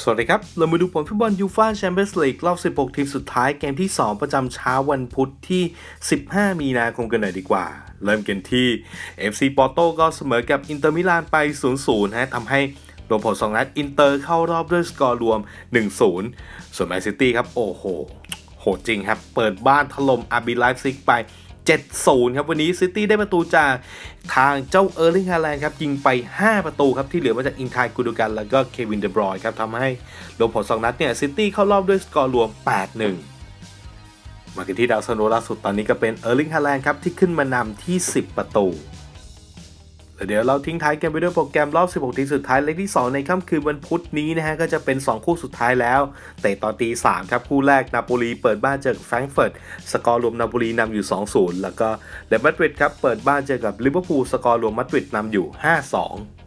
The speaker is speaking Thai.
สวัสดีครับ เรามาดูผลฟุตบอลยูฟ่าแชมเปี้ยนส์ลีกรอบ 16 ทีมสุดท้ายเกมที่ 2 ประจำเช้าวันพุธที่ 15 มีนาคมกันหน่อยดีกว่า เริ่มกันที่ FC ปอร์โตก็เสมอกับอินเตอร์มิลานไป 0-0นะทำให้รวมผล 2 นัดอินเตอร์เข้ารอบด้วยสกอร์รวม 1-0 ส่วนแมนซิตี้ครับ โอ้โห โหจริงครับ เปิดบ้านถล่มอาร์บีไลฟ์ซิกไป 7-0 ครับ วันนี้ซิตี้ได้ประตูจากทางเจ้าเออร์ลิงฮาแลนด์ครับ ยิงไป 5 ประตูครับ ที่เหลือมาจากอินทายกูดูกัน แล้วก็เควินเดบรอยครับทำให้รวมผล 2 นัดเนี่ยซิตี้เข้ารอบด้วยสกอร์รวม 8-1มากันที่ดาวซันโนล่าสุดตอนนี้ก็เป็นเออร์ลิงฮาแลนด์ครับ ที่ขึ้นมานำที่ 10 ประตู แต่เดี๋ยวเราทิ้งท้ายกันไปด้วยโปรแกรมรอบ 16 ทีมสุดท้ายเล็กที่ 2 ในค่ำคืนวันพุธนี้นะฮะก็จะเป็น 2 คู่สุดท้ายแล้วเตะตอนตี3ครับคู่แรกนาโปลีเปิดบ้านเจอกับแฟรงก์เฟิร์ตสกอร์รวมนาโปลีนำอยู่ 2-0 แล้วก็เรอัลมาดริดครับเปิดบ้านเจอกับลิเวอร์พูลสกอร์รวมมาดริดนำอยู่ 5-2